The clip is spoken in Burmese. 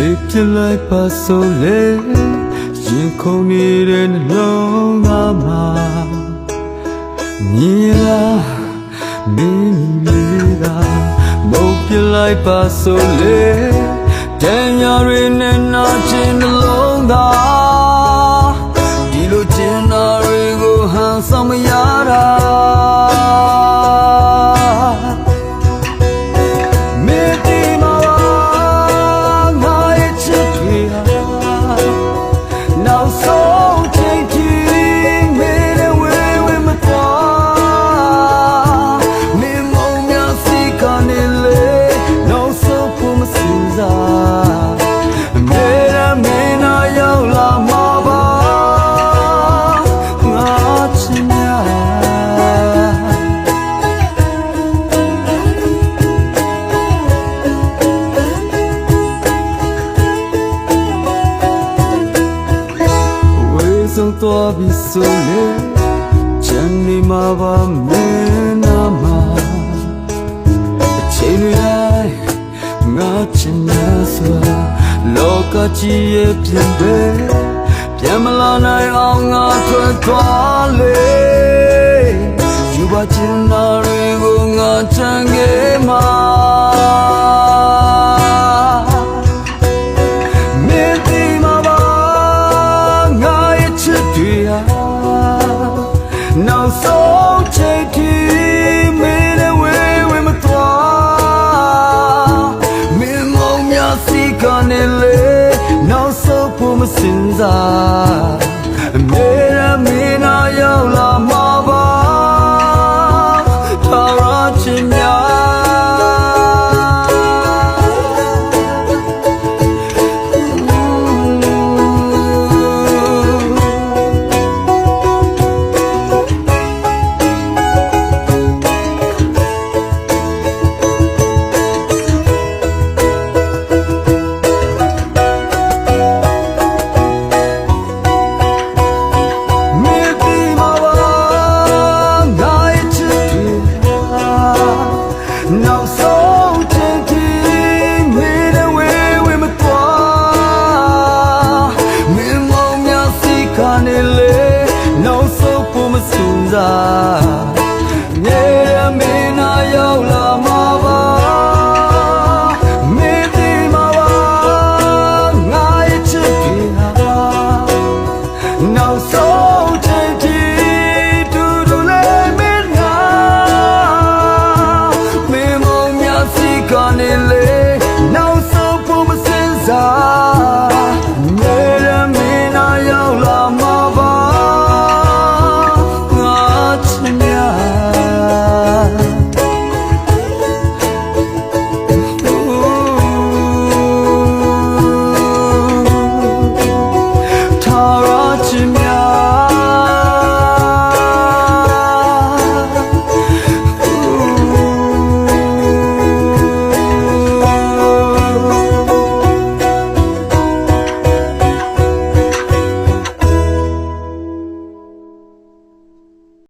မေပြလိုက်ပါဆိုလေရင်ခုန်နေတဲ့နှလုံးသားမှာမြင်လားမင်းလေးသာမုတ်ပြလိုက်ပါဆိုလေတန်ရရနဲ့နာချင်နှလုံးသား နော ဆုံးသွားပြီဆိုလေချမ်းနေမှာပါမင်းနာမှာအချိန်တွေလိုက်ငါချင်နေဆိုလောကကြီးရဲ့ပြင်ပဲပြန်မလာနိုင်အောင်ငါထွက်သွားလေယူပါချင်တာတွေကိုငါချမ်းခဲ့မှာမ ဆုံးဖို့ မစူစားနေရမင်းနာရောက်လာမှာပါမေတိမှာပါငါရဲ့ချစ်ပြေဟာနောက်ဆုံးချိန်ထိတူတူလေးမင်းငါမေမောင်များစီကနေလေ